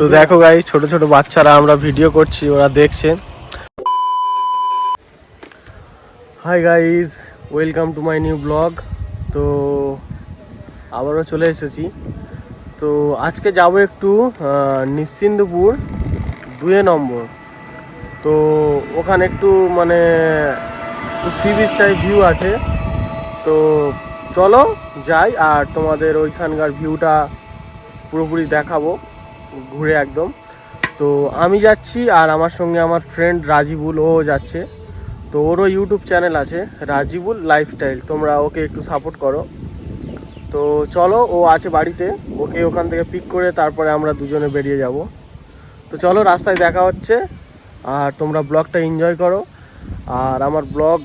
তো দেখো গাই ছোট ছোট বাচ্চারা আমরা ভিডিও করছি ওরা দেখছে। Hi guys welcome to my new blog তো আবারও চলে এসেছি। তো আজকে যাব একটু নিশ্চিন্দপুর দুয়ে নম্বর। তো ওখানে একটু মানে সি বিচ টাইপ ভিউ আছে। তো চলো যাই আর তোমাদের ওইখানকার ভিউটা পুরোপুরি দেখাবো। ঘুরে একদম। তো আমি যাচ্ছি আর আমার সঙ্গে আমার ফ্রেন্ড রাজিবুল, ও যাচ্ছে। তো ওরও ইউটিউব চ্যানেল আছে, রাজিবুল লাইফস্টাইল তোমরা ওকে একটু সাপোর্ট করো। তো চলো, ও আছে বাড়িতে। ওকে ওখান থেকে পিক করে তারপরে আমরা দুজনে বেরিয়ে যাব। তো চলো, রাস্তায় দেখা হচ্ছে। আর তোমরা ব্লগটা এনজয় করো। আর আমার ব্লগ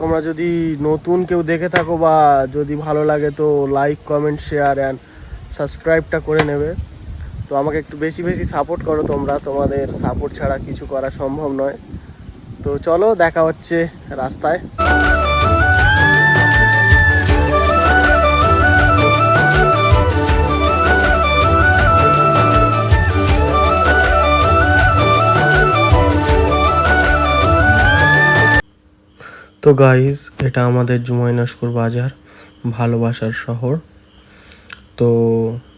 তোমরা যদি নতুন কেউ দেখে থাকো বা যদি ভালো লাগে তো লাইক কমেন্ট শেয়ার অ্যান্ড সাবস্ক্রাইবটা করে নেবে। তো আমাকে একটু বেশি বেশি সাপোর্ট করো তোমরা। তোমাদের সাপোর্ট ছাড়া কিছু করা সম্ভব নয়। তো চলো দেখা হচ্ছে রাস্তায়। তো গাইজ এটা আমাদের জুমাইনস্কর বাজার, ভালোবাসার শহর। তো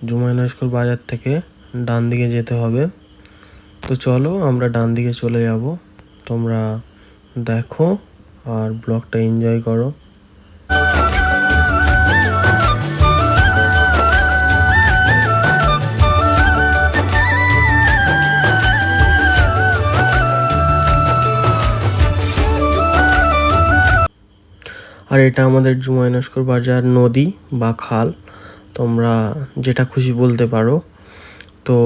জুমাইনস্কর বাজার থেকে ডান দিকে যেতে হবে। তো চলো আমরা ডান দিকে চলে যাব। তোমরা দেখো আর ব্লগটা এনজয় করো। আর এটা আমাদের জুমাইনস্কর বাজার নদী বা খাল। তোমরা যেটা খুশি বলতে পারো। তো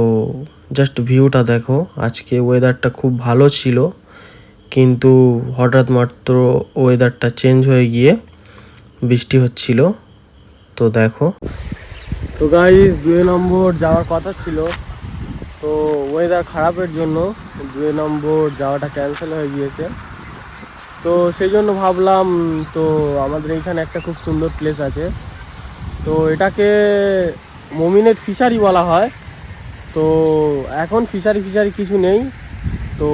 জাস্ট ভিউটা দেখো। আজকে ওয়েদারটা খুব ভালো ছিল, কিন্তু হঠাৎ মাত্র ওয়েদারটা চেঞ্জ হয়ে গিয়ে বৃষ্টি হচ্ছিল। তো দেখো। তো গাইজ দুই নম্বর যাওয়ার কথা ছিল। তো ওয়েদার খারাপের জন্য দুই নম্বর যাওয়াটা ক্যান্সেল হয়ে গিয়েছে। তো সেই জন্য ভাবলাম, তো আমাদের এইখানে একটা খুব সুন্দর প্লেস আছে। তো এটাকে মমিনেট ফিশারি বলা হয়। তো এখন ফিশারি ফিশারি কিছু নেই। তো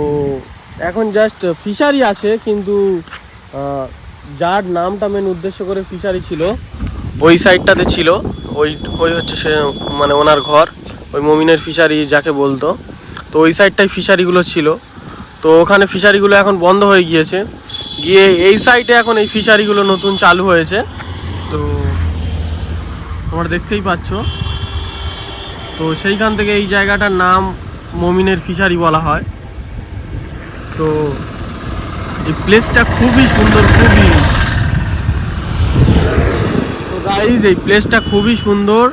এখন জাস্ট ফিশারি আছে, কিন্তু যার নামটা মেন উদ্দেশ্য করে ফিশারি ছিল, ওই সাইডটাতে ছিল। ওই ওই হচ্ছে সে মানে ওনার ঘর, ওই মমিনের ফিশারি যাকে বলতো। তো ওই সাইডটাই ফিশারিগুলো ছিল। তো ওখানে ফিশারিগুলো এখন বন্ধ হয়ে গিয়েছে। গিয়ে এই সাইডে এখন এই ফিশারিগুলো নতুন চালু হয়েছে। তো তোমরা দেখতেই পাচ্ছ। তো সেইখান থেকে এই জায়গাটার নাম মমিনের ফিশারি বলা হয়। তো এই প্লেসটা খুবই সুন্দর, খুবই তো গাইজ এই প্লেসটা খুবই সুন্দর।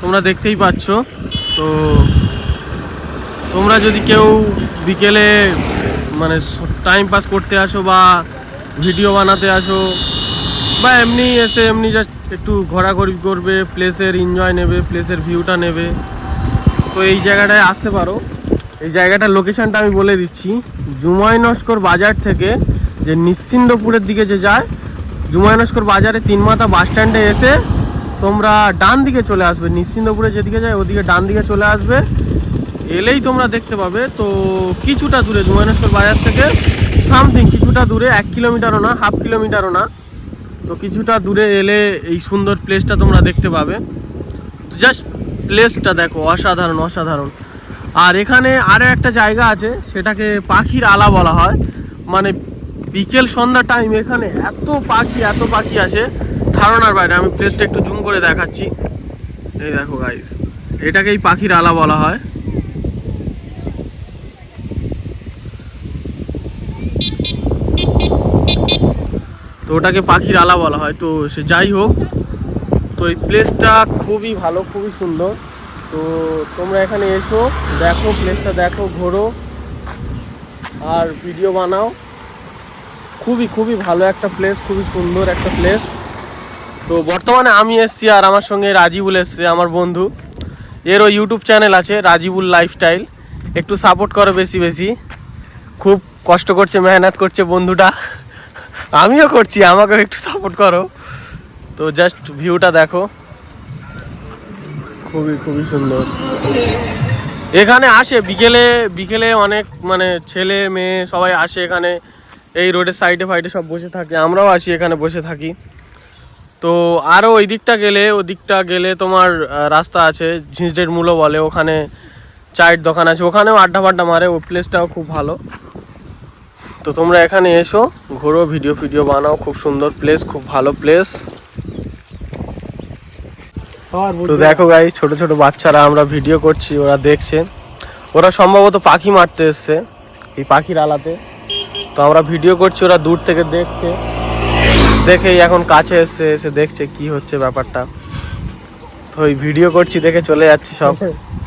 তোমরা দেখতেই পাচ্ছ। তো তোমরা যদি কেউ বিকেলে মানে টাইম পাস করতে আসো বা ভিডিও বানাতে আসো বা এমনি এসে এমনি জাস্ট একটু ঘোরাঘুরি করবে প্লেসের এনজয় নেবে প্লেসের ভিউটা নেবে। তো এই জায়গাটায় আসতে পারো। এই জায়গাটার লোকেশনটা আমি বলে দিচ্ছি। জুমাইনস্কর বাজার থেকে যে নিশ্চিন্দপুরের দিকে যে যায় জুমাইনস্কর বাজারে তিনমাথা বাস স্ট্যান্ডে এসে তোমরা ডান দিকে চলে আসবে। নিশ্চিন্দপুরে যেদিকে যায়, ওদিকে ডান দিকে চলে আসবে। এলেই তোমরা দেখতে পাবে। তো কিছুটা দূরে জুমাইনস্কর বাজার থেকে সামথিং কিছুটা দূরে, এক কিলোমিটারও না হাফ কিলোমিটারও না তো কিছুটা দূরে এলে এই সুন্দর প্লেসটা তোমরা দেখতে পাবে। জাস্ট প্লেসটা দেখো, অসাধারণ অসাধারণ। আর এখানে আরও একটা জায়গা আছে, সেটাকে পাখির আলা বলা হয়। মানে বিকেল সন্ধ্যা টাইম এখানে এত পাখি এত পাখি আছে ধারণার বাইরে, আমি প্লেসটা একটু জুম করে দেখাচ্ছি। এই দেখো গাইস এটাকেই পাখির আলা বলা হয়। তো ওটাকে পাখির আলা বলা হয়। তো সে যাই হোক, তো এই প্লেসটা খুবই ভালো, খুবই সুন্দর। তো তোমরা এখানে এসো, দেখো প্লেসটা দেখো, ঘোরো, আর ভিডিও বানাও। খুবই খুবই ভালো একটা প্লেস খুবই সুন্দর একটা প্লেস তো বর্তমানে আমি এসছি আর আমার সঙ্গে রাজিবুল এসছে, আমার বন্ধু। এরও ইউটিউব চ্যানেল আছে, রাজিবুল লাইফস্টাইল একটু সাপোর্ট করো বেশি বেশি। খুব কষ্ট করছে, মেহনত করছে বন্ধুটা। আমিও করছি আমাকেও একটু সাপোর্ট করো। তো জাস্ট ভিউটা দেখো। খুবই খুবই সুন্দর। এখানে আসে বিকেলে বিকেলে অনেক মানে ছেলে মেয়ে সবাই আসে এখানে। এই রোডের সাইডে ফাইডে সব বসে থাকে আমরাও আসি এখানে বসে থাকি। তো আরও ওই দিকটা গেলে ওই দিকটা গেলে তোমার রাস্তা আছে ঝিঁঝডের মূলো বলে ওখানে চায়ের দোকান আছে ওখানেও আড্ডা ফাড্ডা মারে ওই প্লেসটাও খুব ভালো। তো তোমরা এখানে এসো ঘোরো ভিডিও ফিডিও বানাও খুব সুন্দর প্লেস খুব ভালো প্লেস তো দেখো গাই ছোট ছোট বাচ্চারা আমরা ভিডিও করছি ওরা দেখছে। ওরা সম্ভবত পাখি মারতে এসছে এই পাখির আলাতে। তো আমরা ভিডিও করছি ওরা দূর থেকে দেখছে। দেখেই এখন কাছে এসছে এসে দেখছে কি হচ্ছে ব্যাপারটা। তো ওই ভিডিও করছি দেখে চলে যাচ্ছি সব।